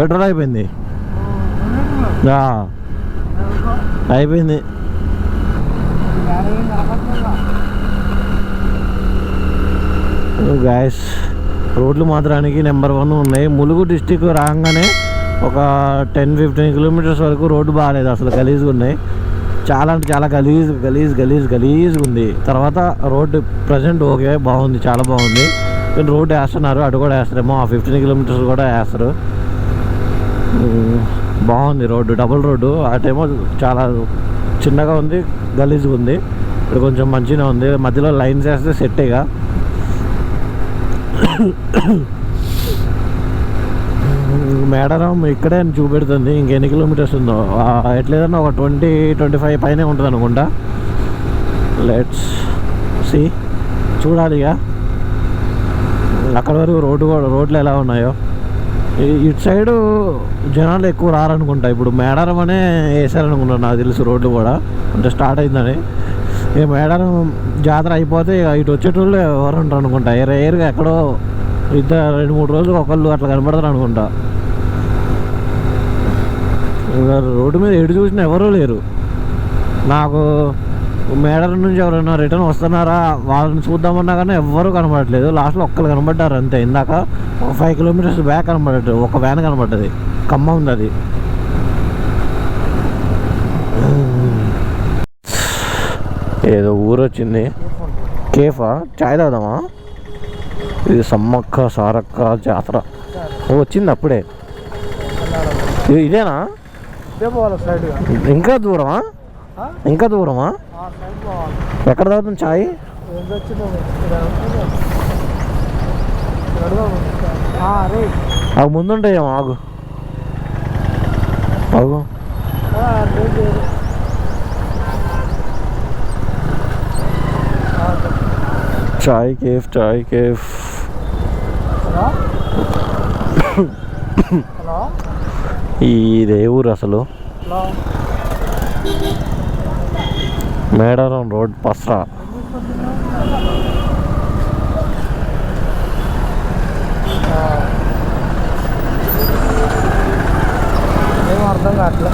Petrol అయిపోయింది. అయిపోయింది. Guys రోడ్లు మాత్రానికి నెంబర్ వన్ ఉన్నాయి. ములుగు డిస్టిక్ రాగానే ఒక టెన్ ఫిఫ్టీన్ కిలోమీటర్స్ వరకు రోడ్డు బాగాలేదు అసలు గలీజ్గా ఉన్నాయి. చాలా అంటే చాలా గలీజ్ గలీజ్ గలీజ్ గలీజ్గా ఉంది. తర్వాత రోడ్డు ప్రజెంట్ ఓకే బాగుంది చాలా బాగుంది. కానీ రోడ్డు వేస్తున్నారు అటు కూడా వేస్తారేమో. ఆ ఫిఫ్టీన్ కిలోమీటర్స్ కూడా వేస్తారు. బాగుంది రోడ్డు డబుల్ రోడ్డు. అటేమో చాలా చిన్నగా ఉంది గలీజ్గా ఉంది. ఇక్కడ కొంచెం మంచిగా ఉంది. మధ్యలో లైన్స్ వేస్తే సెట్టేగా మేడారం ఇక్కడే అని చూపెడుతుంది. ఇంకెన్ని కిలోమీటర్స్ ఉందో. ఎట్లేదన్నా ఒక ట్వంటీ ట్వంటీ ఫైవ్ పైనే ఉంటుంది అనుకుంటా. లెట్స్ సి చూడాలి ఇక. అక్కడ వరకు రోడ్డు కూడా రోడ్లు ఎలా ఉన్నాయో. ఇటు సైడు జనాలు ఎక్కువ రారనుకుంటా. ఇప్పుడు మేడారం అనే వేసారనుకుంటా నాకు తెలుసు రోడ్లు కూడా. అంటే స్టార్ట్ అయిందని. ఇక మేడారం జాతర అయిపోతే ఇక ఇటు వచ్చేటోళ్ళు ఎవరు ఉంటారు అనుకుంటా రేరుగా ఎక్కడో ఇద్దరు రెండు మూడు రోజులు ఒకళ్ళు అట్లా కనబడతారు అనుకుంటా ఇక రోడ్డు మీద ఎటు చూసినా ఎవరూ లేరు. నాకు మేడల నుంచి ఎవరైనా రిటర్న్ వస్తున్నారా? వాళ్ళని చూద్దామన్నా కానీ ఎవ్వరూ కనబడట్లేదు. లాస్ట్లో ఒక్కరు కనబడ్డారు అంతే. ఇందాక ఒక ఫైవ్ కిలోమీటర్స్ బ్యాక్ కనబడట్లేదు ఒక వ్యాన్ కనబడ్డది. ఖమ్మం ఉంది అది. ఏదో ఊరు వచ్చింది. కేఫా? చాయ్ తాగుదామా? ఇది సమ్మక్క సారక్క జాతర. ఓ వచ్చింది అప్పుడే. ఇది- ఇదేనా ఇంకా దూరమా? ఇంకా దూరమా? ఎక్కడ తాగుతుంది చాయ్? ఆగు ముందుంటాయేమో ఆగు. ఆగు. Chai cafe chai cafe. ఇదే ఊరు అసలు. మేడారం రోడ్ పస్రా. ఏం అర్థం కావట్లే.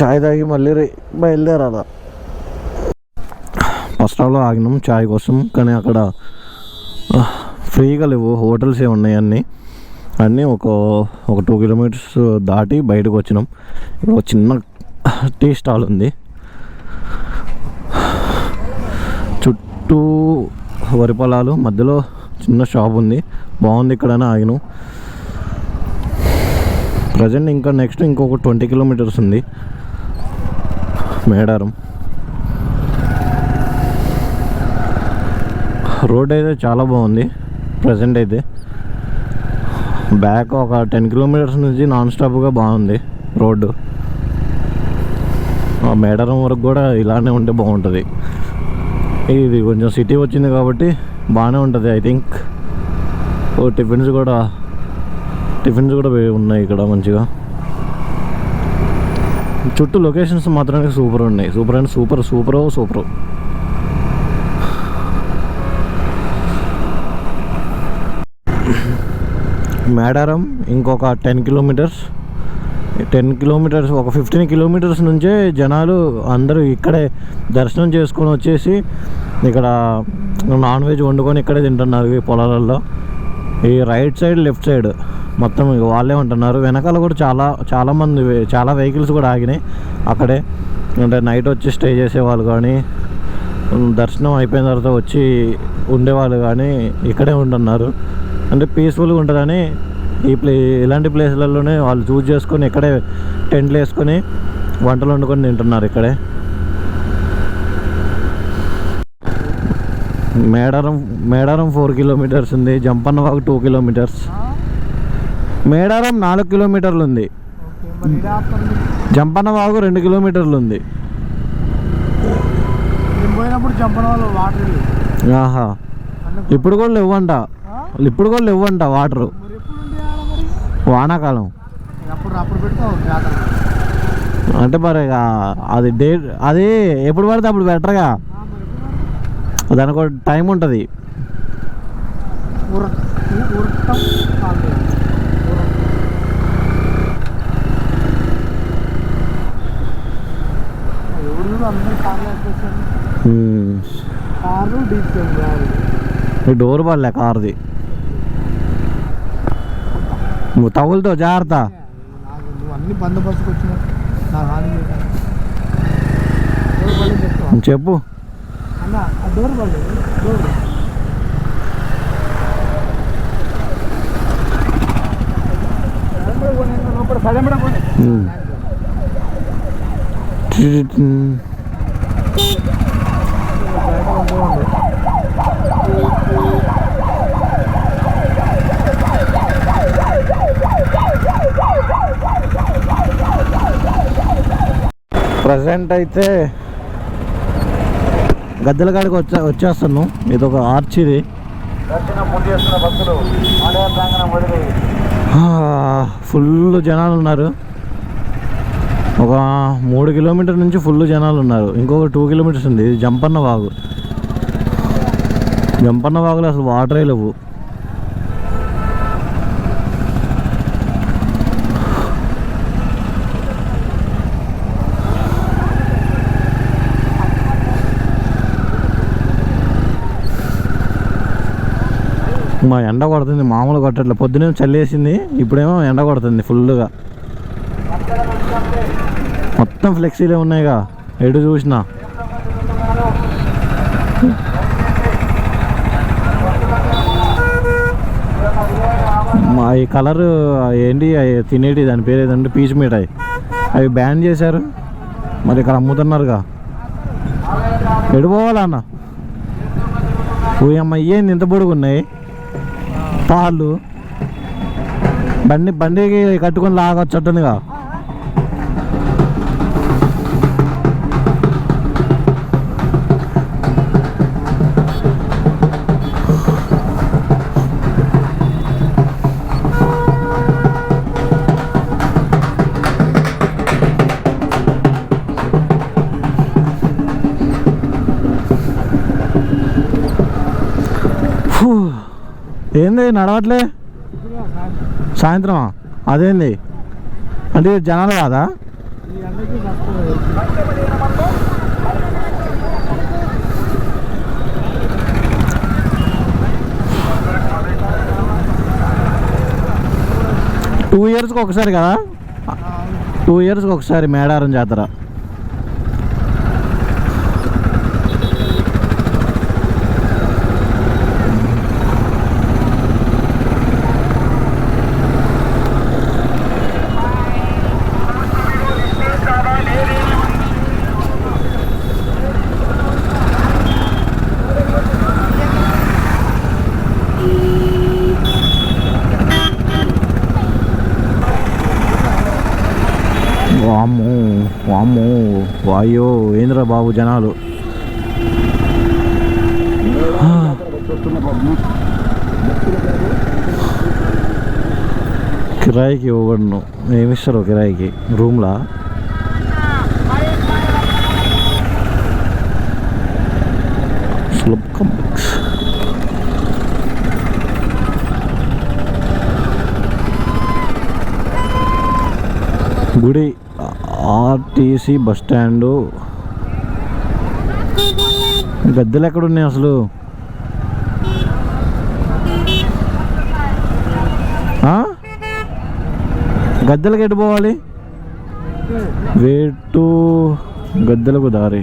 చాయ్ తాగి మళ్ళీ రే బయలుదేరాల. బస్ స్టాప్లో ఆగినాం చాయ్ కోసం. కానీ అక్కడ ఫ్రీగా లేవు. హోటల్స్ ఉన్నాయి అన్నీ? అన్నీ ఒక ఒక టూ కిలోమీటర్స్ దాటి బయటకు వచ్చినాం. ఇక్కడ ఒక చిన్న టీ స్టాల్ ఉంది. చుట్టూ వరి పొలాలు మధ్యలో చిన్న షాప్ ఉంది. బాగుంది ఇక్కడనే ఆగినాం. ప్రజెంట్ ఇంకా నెక్స్ట్ ఇంకొక ట్వంటీ కిలోమీటర్స్ ఉంది. మేడారం. రోడ్ అయితే చాలా బాగుంది. ప్రజెంట్ అయితే. బ్యాక్ ఒక టెన్ కిలోమీటర్స్ నుంచి నాన్ స్టాప్గా బాగుంది రోడ్డు. ఆ మేడారం వరకు కూడా ఇలానే ఉంటే బాగుంటుంది. ఇది కొంచెం సిటీ వచ్చింది కాబట్టి బాగానే ఉంటుంది ఐ థింక్. ఓ టిఫిన్స్ కూడా టిఫిన్స్ కూడా ఉన్నాయి ఇక్కడ మంచిగా. చుట్టూ లొకేషన్స్ మాత్రమే సూపర్ ఉన్నాయి. సూపర్ అంటే సూపర్ సూపర్ సూపర్. మేడారం ఇంకొక టెన్ కిలోమీటర్స్ టెన్ కిలోమీటర్స్ ఒక ఫిఫ్టీన్ కిలోమీటర్స్ నుంచే జనాలు అందరూ ఇక్కడే దర్శనం చేసుకొని వచ్చేసి ఇక్కడ నాన్ వెజ్ వండుకొని ఇక్కడే తింటున్నారు ఈ పొలాలలో ఈ రైట్ సైడ్ లెఫ్ట్ సైడ్ మొత్తం వాళ్ళే ఉంటున్నారు. వెనకాల కూడా చాలా చాలామంది చాలా వెహికల్స్ కూడా ఆగినాయి అక్కడే. అంటే నైట్ వచ్చి స్టే చేసేవాళ్ళు కానీ దర్శనం అయిపోయిన తర్వాత వచ్చి ఉండేవాళ్ళు కానీ ఇక్కడే ఉంటున్నారు. అంటే పీస్ఫుల్గా ఉంటుందని ఈ ప్లే ఇలాంటి ప్లేస్లలోనే వాళ్ళు చూస్ చేసుకొని ఇక్కడే టెంట్లు వేసుకొని వంటలు వండుకొని తింటున్నారు ఇక్కడే. మేడారం మేడారం ఫోర్ కిలోమీటర్స్ ఉంది జంపన్న వాగు టూ కిలోమీటర్స్ మేడారం నాలుగు కిలోమీటర్లు ఉంది. ఓకే మరి ఇదే ఆపుతారు జంపన్న వాగు రెండు కిలోమీటర్లు ఉంది. ఆహా. ఇప్పుడు కూడా లేవంట? ఇప్పుడు కూడా లేవంట వాటరు. వానాకాలం. అంటే మరి అది డే అది ఎప్పుడు పడితే అప్పుడు బెటర్గా. దానికి ఒక టైం ఉంటుంది. ఉర ఉరటం కాదు ఎవరు చూడు అందరూ కార్లు వచ్చేసారు కారు డీసెల్ కారు ఈ డోర్ పడలే కార్ది నువ్వు తగులుతో జాగ్రత్త. అన్ని చెప్తావా చెప్పు. అన్న ఆ డోర్ పడలేదు డోర్ లోపల సడన్ కూడా పోనీ. ఉమ్. బయట ఉండే ప్రజెంట్ అయితే గద్దెల కాడికి వచ్చే వచ్చేస్తాను ఇది ఒక ఆర్చ్ ఇది దర్శనం పూర్తి చేస్తున్న భక్తులు ఆలయ ప్రాంగణం వదిలి. ఫుల్ జనాలు ఉన్నారు ఒక మూడు కిలోమీటర్ నుంచి ఫుల్ జనాలు ఉన్నారు ఇంకొక టూ కిలోమీటర్స్ ఉంది. ఇది జంపన్న వాగు. జంపన్న వాగులో అసలు వాటరే లేవు. మా ఎండ కొడుతుంది మామూలు కొట్టట్లే. పొద్దునే చల్లేసింది ఇప్పుడేమో ఎండ కొడుతుంది ఫుల్గా మొత్తం ఫ్లెక్సీలే ఉన్నాయిగా ఎటు చూసినా. మా ఈ కలర్ ఏంటి అవి తినేటి దాని పేరు ఏదంటే పీచు మిఠాయి. అవి బ్యాన్ చేశారు మరి ఇక్కడ అమ్ముతున్నారుగా. ఎటు అన్న ఓయమ్మ ఏంది ఇంత పొడుగున్నాయి? పాలు బండి బండికి కట్టుకొని లాగొచ్చట్టుందిగా ఫూ. ఏంది నడవట్లే? సాయంత్రమా? అదేంది? అంటే జనాలు కాదా? టూ ఇయర్స్కి ఒకసారి కదా? టూ ఇయర్స్కి ఒకసారి మేడారం జాతర. అయ్యో ఏంద్రా బాబు జనాలు? కిరాయికి ఇవ్వబడును. ఏమిస్తారు కిరాయికి? రూమ్లా? కాంప్లెక్స్ గుడి ఆర్టీసీ బస్ స్టాండు. గద్దెలు ఎక్కడున్నాయి అసలు గద్దెలకు ఎటు పోవాలి? వేటు గద్దెలకు దారి.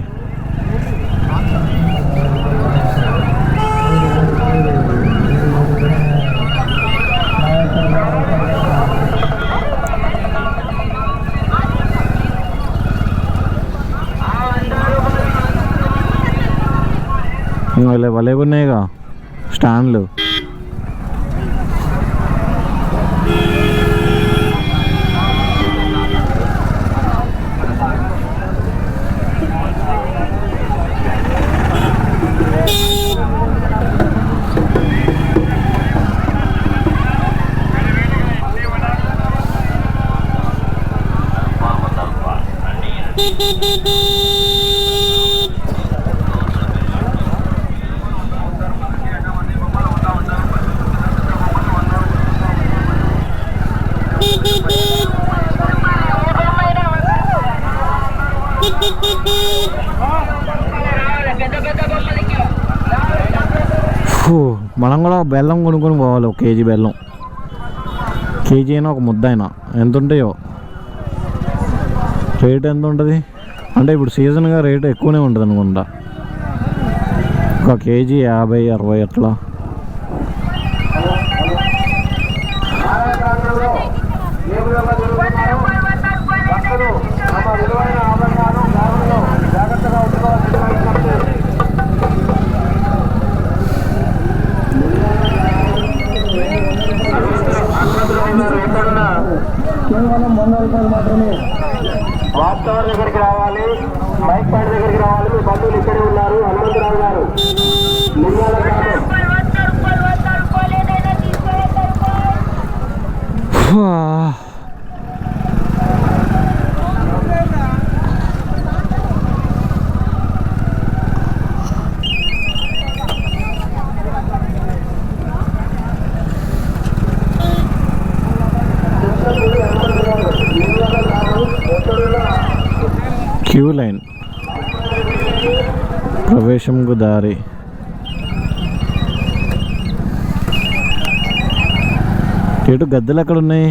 భలే ఉన్నాయిగా. స్టాండ్లు. మనం కూడా బెల్లం కొనుక్కొని పోవాలి ఒక కేజీ బెల్లం. కేజీ అయినా ఒక ముద్ద అయినా. ఎంత ఉంటాయో రేట్ ఎంత ఉంటుంది అంటే ఇప్పుడు సీజన్గా రేట్ ఎక్కువనే ఉంటుంది అనుకుంటా ఒక కేజీ యాభై అరవై అట్లా. దగ్గరికి రావాలి. మైక్ పాయింట్ దగ్గరికి రావాలి. మీ బంధువులు ఇక్కడే ఉన్నారు. ఎటు గద్దెలు ఎక్కడ ఉన్నాయి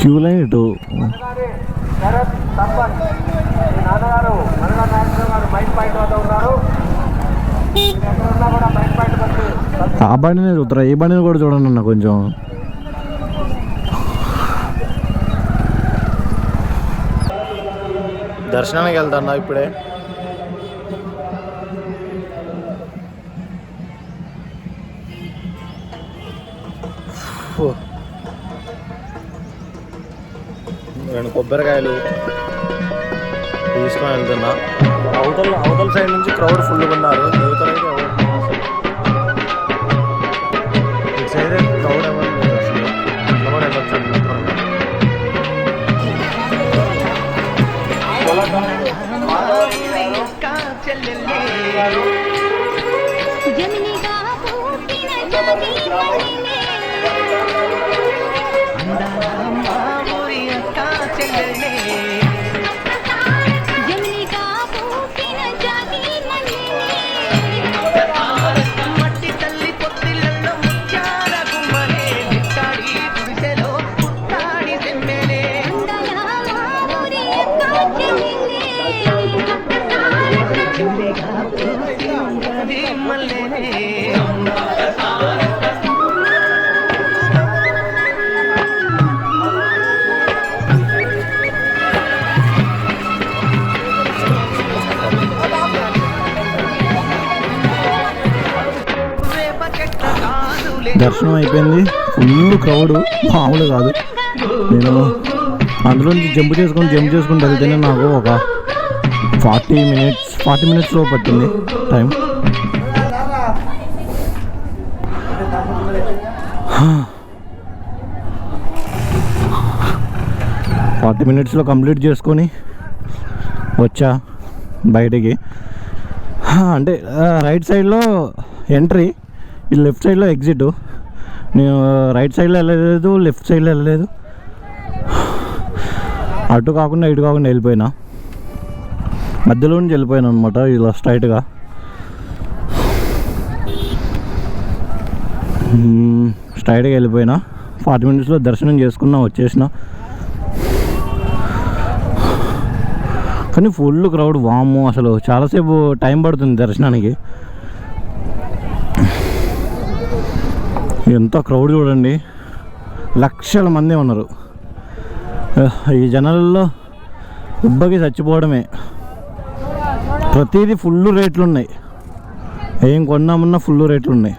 క్యూ లైన్ ఇటు. ఆ బండినే చూద్దరా ఏ బండిని కూడా చూడండి అన్న కొంచెం. దర్శనానికి వెళ్తాను ఇప్పుడే. కొబ్బరికాయలు తీసుకొని వెళ్తున్నా. అవతల అవతల సైడ్ నుంచి క్రౌడ్ ఫుల్గా ఉన్నారు. యువతల దర్శనం అయిపోయింది. ఫుల్ క్రౌడ్ మామూలు కాదు. నేను అందులో నుంచి జంప్ చేసుకొని జంప్ చేసుకుని వెళ్తేనే నాకు ఒక ఫార్టీ మినిట్స్ ఫార్టీ మినిట్స్లో పట్టింది టైం. ఫార్టీ మినిట్స్లో కంప్లీట్ చేసుకొని వచ్చా బయటికి. అంటే రైట్ సైడ్లో ఎంట్రీ ఈ లెఫ్ట్ సైడ్లో ఎగ్జిట్. నేను రైట్ సైడ్లో వెళ్ళలేదు లెఫ్ట్ సైడ్లో వెళ్ళలేదు. అటు కాకుండా ఇటు కాకుండా వెళ్ళిపోయినా. మధ్యలో నుంచి వెళ్ళిపోయాను అనమాట ఇలా స్ట్రైట్గా. స్ట్రైట్గా వెళ్ళిపోయినా. ఫార్టీ మినిట్స్లో దర్శనం చేసుకున్నా వచ్చేసిన. కానీ ఫుల్ క్రౌడ్ వాము అసలు చాలాసేపు టైం పడుతుంది దర్శనానికి. ఎంత క్రౌడ్ చూడండి. లక్షల మంది ఉన్నారు. ఈ జనాలలో ఉబ్బకి చచ్చిపోవడమే. ప్రతిదీ ఫుల్ రేట్లు ఉన్నాయి. ఏం కొన్నామన్నా ఫుల్ రేట్లు ఉన్నాయి.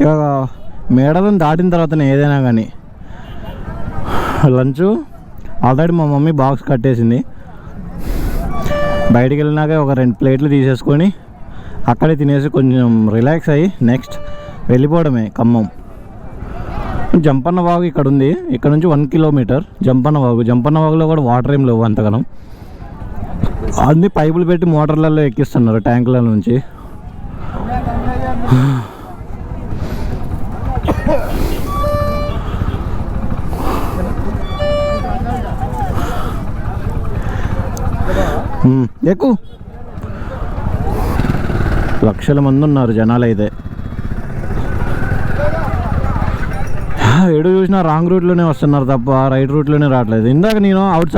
ఇక మేడలను దాటిన తర్వాతనే ఏదైనా కానీ. లంచ్? ఆల్రెడీ మా మమ్మీ బాక్స్ కట్టేసింది. బయటికి వెళ్ళినాక ఒక రెండు ప్లేట్లు తీసేసుకొని అక్కడే తినేసి కొంచెం రిలాక్స్ అయ్యి నెక్స్ట్ వెళ్ళిపోవడమే ఖమ్మం. జంపన్న వాగు ఇక్కడ ఉంది ఇక్కడ నుంచి వన్ కిలోమీటర్ జంపన్న వాగు జంపన్న వాగులో కూడా వాటర్ ఏం లేవు అంతగానం. అన్ని పైపులు పెట్టి మోటార్లలో ఎక్కిస్తున్నారు ట్యాంకుల నుంచి. ఎక్కు. లక్షల మంది ఉన్నారు జనాలు అయితే. ఎడు చూసినా రాంగ్ రూట్లోనే వస్తున్నారు తప్ప రైట్ రూట్లోనే రావట్లేదు. ఇందాక నేను అవుట్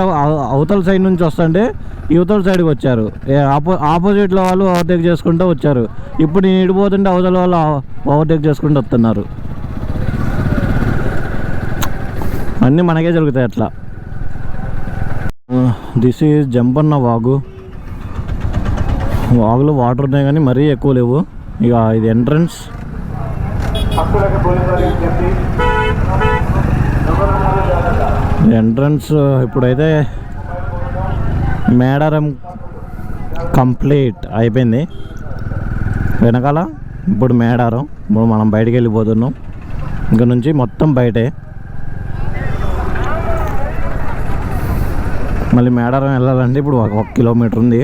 అవతల సైడ్ నుంచి వస్తుంటే యువతల సైడ్కి వచ్చారు. ఆపో ఆపోజిట్లో వాళ్ళు ఓవర్టేక్ చేసుకుంటూ వచ్చారు. ఇప్పుడు నేను ఇడిపోతుంటే అవతల వాళ్ళు ఓవర్టేక్ చేసుకుంటూ వస్తున్నారు. అన్నీ మనకే జరుగుతాయి అట్లా. దిస్ ఈజ్ జంపన్న వాగు. వాగులో వాటర్ ఉన్నాయి కానీ మరీ ఎక్కువ లేవు. ఇక ఇది ఎంట్రన్స్ ఎంట్రన్స్ ఇప్పుడైతే మేడారం కంప్లీట్ అయిపోయింది. వెనకాల ఇప్పుడు మేడారం. ఇప్పుడు మనం బయటికి వెళ్ళిపోతున్నాం. ఇంకా నుంచి మొత్తం బయటే. మళ్ళీ మేడారం వెళ్ళాలంటే ఇప్పుడు ఒక కిలోమీటర్ ఉంది.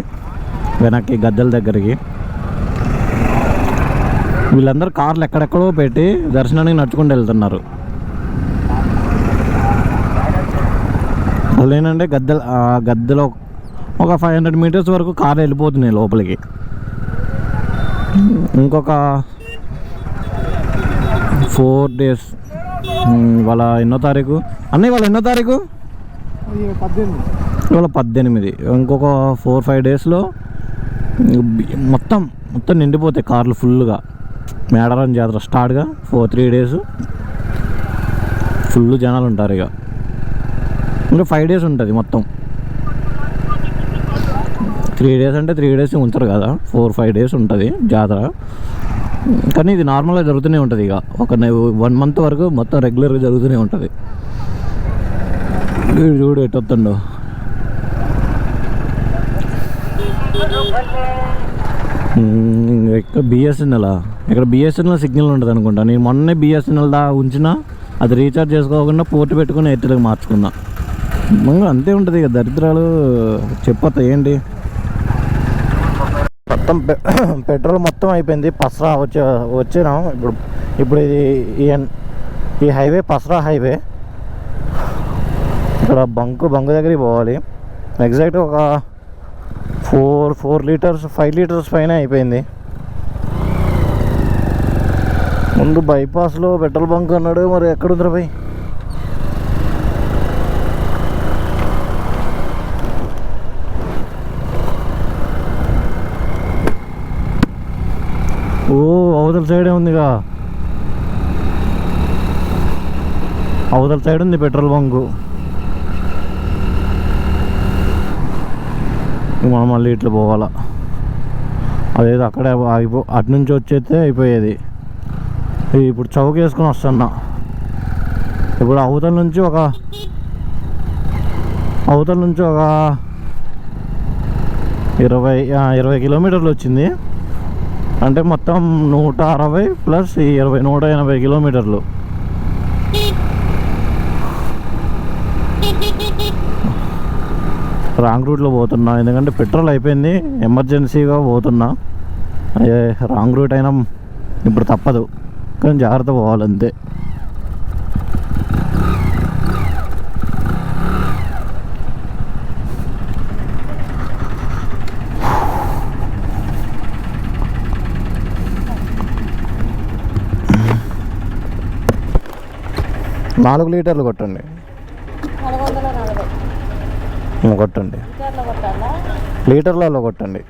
వెనక్కి గద్దెల దగ్గరికి. వీళ్ళందరూ కార్లు ఎక్కడెక్కడో పెట్టి దర్శనానికి నడుచుకుంటూ వెళ్తున్నారు. వాళ్ళు ఏంటంటే గద్దెల గద్దెలో ఒక ఫైవ్ హండ్రెడ్ మీటర్స్ వరకు కార్ వెళ్ళిపోతున్నాయి లోపలికి. ఇంకొక ఫోర్ డేస్ వాళ్ళ ఎన్నో తారీఖు? అన్నయ్య వాళ్ళ ఎన్నో తారీఖు? ఇవాళ పద్దెనిమిది. ఇంకొక ఫోర్ ఫైవ్ డేస్లో మొత్తం మొత్తం నిండిపోతాయి కార్లు ఫుల్గా. మేడారం జాతర స్టార్ట్గా ఫోర్ త్రీ డేస్ ఫుల్ జనాలు ఉంటారు ఇక. ఇంకా ఫైవ్ డేస్ ఉంటుంది మొత్తం. త్రీ డేస్ అంటే త్రీ డేస్ ఉంచరు కదా. ఫోర్ ఫైవ్ డేస్ ఉంటుంది జాతర. కానీ ఇది నార్మల్గా జరుగుతూనే ఉంటుంది ఇక. ఒక వన్ మంత్ వరకు మొత్తం రెగ్యులర్గా జరుగుతూనే ఉంటుంది. చూడు ఎటు బిఎస్ఎన్ఎల్ ఇక్కడ బిఎస్ఎన్ఎల్ సిగ్నల్ ఉంటుంది అనుకుంటా. నేను మొన్నే బిఎస్ఎన్ఎల్ దా ఉంచినా అది రీఛార్జ్ చేసుకోకుండా పోర్ట్ పెట్టుకుని ఎయిర్టెల్కి మార్చుకున్నా. ఇంకా అంతే ఉంటుంది ఇక దరిద్రాలు. చెప్పొద్దు ఏంటి? మొత్తం పె- పెట్రోల్ మొత్తం అయిపోయింది. పసరా వచ్చే వచ్చినాం. ఇప్పుడు ఇప్పుడు ఇది ఈ ఎన్- ఈ హైవే పసరా హైవే. ఇక్కడ బంకు బంకు దగ్గరికి పోవాలి. ఎగ్జాక్ట్ ఒక four four litres five litres పైన అయిపోయింది. ముందు బైపాస్లో పెట్రోల్ బంక్ అన్నాడు మరి ఎక్కడుందిరా భయ్ ఓ అవతల సైడే ఉందిగా. అవతల సైడ్ ఉంది పెట్రోల్ బంకు. మనం మళ్ళీ ఇట్లా పోవాలా. అదేదో అక్కడే ఆగిపో అటు నుంచి వచ్చేస్తే అయిపోయేది. ఇప్పుడు చౌక వేసుకొని వస్తున్నా. ఇప్పుడు అవతల నుంచి ఒక అవతల నుంచి ఒక ఇరవై ఇరవై కిలోమీటర్లు వచ్చింది. అంటే మొత్తం నూట అరవై ప్లస్ ఈ ఇరవై నూట ఎనభై కిలోమీటర్లు. రాంగ్ రూట్లో పోతున్నా. ఎందుకంటే పెట్రోల్ అయిపోయింది ఎమర్జెన్సీగా పోతున్నా. అదే రాంగ్ రూట్ అయినా ఇప్పుడు తప్పదు. కానీ జాగ్రత్త పోవాలంతే. నాలుగు లీటర్లు కొట్టండి. కొట్టండి లీటర్లలో కొట్టండి.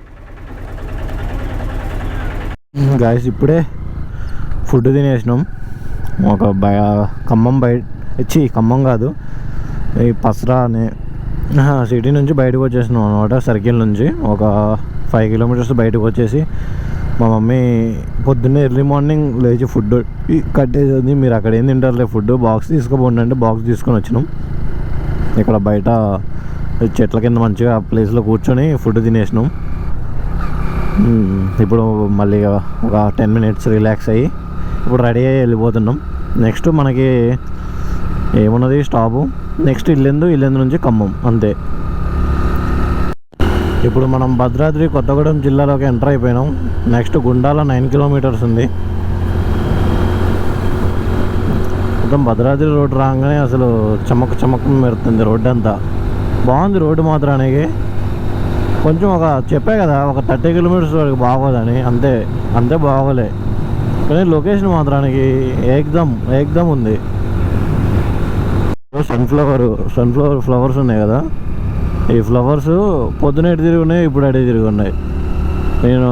గాయస్ ఇప్పుడే ఫుడ్ తినేసినాం. ఒక బయ ఖమ్మం బయట ఇచ్చి ఖమ్మం కాదు. ఈ పసరా అనే సిటీ నుంచి బయటకు వచ్చేసినాం అనమాట సర్కిల్ నుంచి. ఒక ఫైవ్ కిలోమీటర్స్ బయటకు వచ్చేసి మా మమ్మీ పొద్దున్నే ఎర్లీ మార్నింగ్ లేచి ఫుడ్ కట్టేది మీరు అక్కడ ఏం తింటారులే ఫుడ్ బాక్స్ తీసుకుపోండి అంటే బాక్స్ తీసుకొని వచ్చినాం. ఇక్కడ బయట చెట్ల కింద మంచిగా ఆ ప్లేస్లో కూర్చొని ఫుడ్ తినేసినాం. ఇప్పుడు మళ్ళీ ఒక టెన్ మినిట్స్ రిలాక్స్ అయ్యి ఇప్పుడు రెడీ అయ్యి వెళ్ళిపోతున్నాం. నెక్స్ట్ మనకి ఏమున్నది? స్టాపు నెక్స్ట్ ఇల్లెందు ఇల్లెందు నుంచి ఖమ్మం అంతే. ఇప్పుడు మనం భద్రాద్రి కొత్తగూడెం జిల్లాలోకి ఎంటర్ అయిపోయినాం. నెక్స్ట్ గుండాల నైన్ కిలోమీటర్స్ ఉంది. మొత్తం భద్రాద్రి రోడ్డు రాగానే అసలు చమక్ చమక్ మెరుతుంది రోడ్డు అంతా బాగుంది రోడ్డు మాత్రానికి. కొంచెం ఒక చెప్పే కదా ఒక థర్టీ కిలోమీటర్స్ వరకు బాగోదని. అంతే అంతే బాగోలే. కానీ లొకేషన్ మాత్రానికి ఏకదమ్ ఏకదమ్ ఉంది. సన్ఫ్లవర్ సన్ఫ్లవర్ ఫ్లవర్స్ ఉన్నాయి కదా. ఈ ఫ్లవర్స్ పొద్దున ఎటు తిరిగి ఉన్నాయి ఇప్పుడు అడే తిరిగి ఉన్నాయి. నేను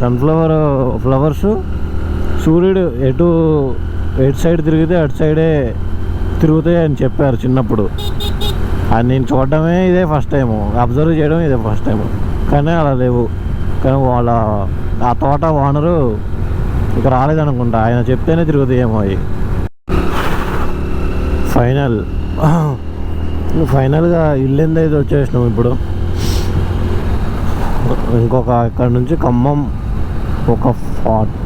సన్ఫ్లవర్ ఫ్లవర్స్ సూర్యుడు ఎటు ఎటు సైడ్ తిరిగితే అటు సైడే తిరుగుతాయి అని చెప్పారు చిన్నప్పుడు. అది నేను చూడడమే ఇదే ఫస్ట్ టైము అబ్జర్వ్ చేయడం ఇదే ఫస్ట్ టైము కానీ అలా లేవు. కానీ వాళ్ళ ఆ తోట ఓనరు ఇక రాలేదనుకుంటా ఆయన చెప్తేనే తిరుగుతాయేమో అవి. ఫైనల్ ఫైనల్గా ఇల్లు అయితే వచ్చేసినాం ఇప్పుడు. ఇంకొక ఇక్కడ నుంచి ఖమ్మం ఒక ఫార్ట్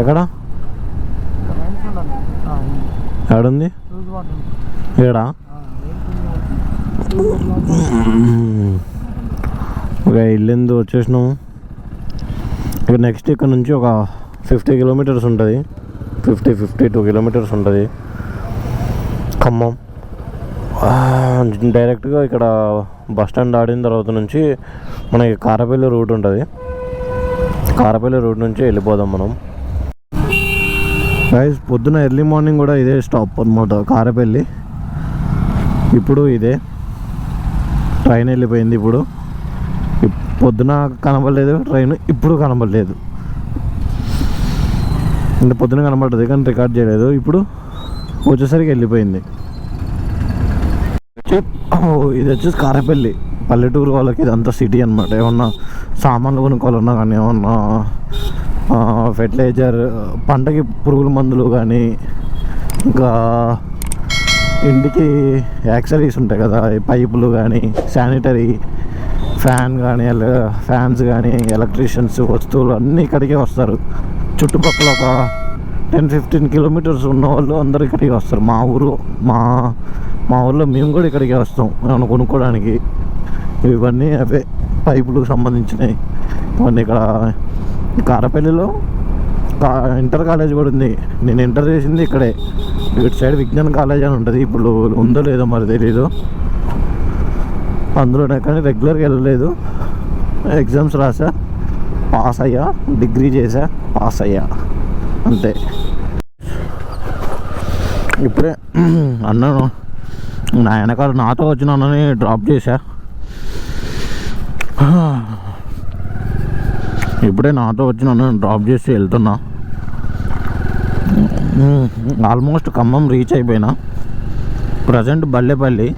ఎక్కడ? ఎక్కడుంది ఏడా? ఒక ఇల్లెందు వచ్చేసినాము ఇక నెక్స్ట్ ఇక్కడ నుంచి ఒక ఫిఫ్టీ కిలోమీటర్స్ ఉంటుంది. ఫిఫ్టీ ఫిఫ్టీ టూ కిలోమీటర్స్ ఉంటుంది. ఖమ్మం. డైరెక్ట్గా ఇక్కడ బస్ స్టాండ్ ఆడిన తర్వాత నుంచి మనకి కారపల్లి రూట్ ఉంటుంది. కారపల్లి రూట్ నుంచి వెళ్ళిపోదాం మనం. గైస్ పొద్దున ఎర్లీ మార్నింగ్ కూడా ఇదే స్టాప్ అనమాట కారపల్లి. ఇప్పుడు ఇదే. ట్రైన్ వెళ్ళిపోయింది ఇప్పుడు. ఇప్- పొద్దున కనబడలేదు ట్రైన్ ఇప్పుడు కనబడలేదు. అంటే పొద్దున కనబడ్డది కానీ రికార్డ్ చేయలేదు. ఇప్పుడు వచ్చేసరికి వెళ్ళిపోయింది. ఇది వచ్చేసి కారపల్లి. పల్లెటూరు వాళ్ళకి ఇదంతా సిటీ అనమాట ఏమన్నా సామాన్లు కొనుక్కోవాలన్నా కానీ ఏమన్నా ఫెర్టిలైజర్ పంటకి పురుగుల మందులు కానీ ఇంకా ఇంటికి యాక్సరీస్ ఉంటాయి కదా పైపులు కానీ శానిటరీ ఫ్యాన్ కానీ ఫ్యాన్స్ కానీ ఎలక్ట్రీషియన్స్ వస్తువులు అన్నీ ఇక్కడికే వస్తారు. చుట్టుపక్కల ఒక టెన్ ఫిఫ్టీన్ కిలోమీటర్స్ ఉన్న వాళ్ళు అందరు ఇక్కడికి వస్తారు. మా ఊరు మా మా ఊర్లో మేము కూడా ఇక్కడికే వస్తాం ఏమైనా కొనుక్కోవడానికి ఇవన్నీ అవే పైపులకు సంబంధించినవి. ఇవన్నీ ఇక్కడ కారపల్లిలో ఇంటర్ కాలేజ్ కూడా ఉంది. నేను ఇంటర్ చేసింది ఇక్కడే. ఇటు సైడ్ విజ్ఞాన్ కాలేజ్ అని ఉంటుంది. ఇప్పుడు ఉందో లేదో మరి తెలీదు. అందులోనే కానీ రెగ్యులర్గా వెళ్ళలేదు. ఎగ్జామ్స్ రాసా పాస్ అయ్యా. డిగ్రీ చేసా పాస్ అయ్యా. అంతే. ఇప్పుడే అన్నాను. నా వెనకాల నాతో వచ్చిన అన్నని డ్రాప్ చేశా. ఇప్పుడే నాతో వచ్చిన నన్ను డ్రాప్ చేసి వెళ్తున్నా. ఆల్మోస్ట్ ఖమ్మం రీచ్ అయిపోయినా. ప్రజెంట్ బల్లెపల్లి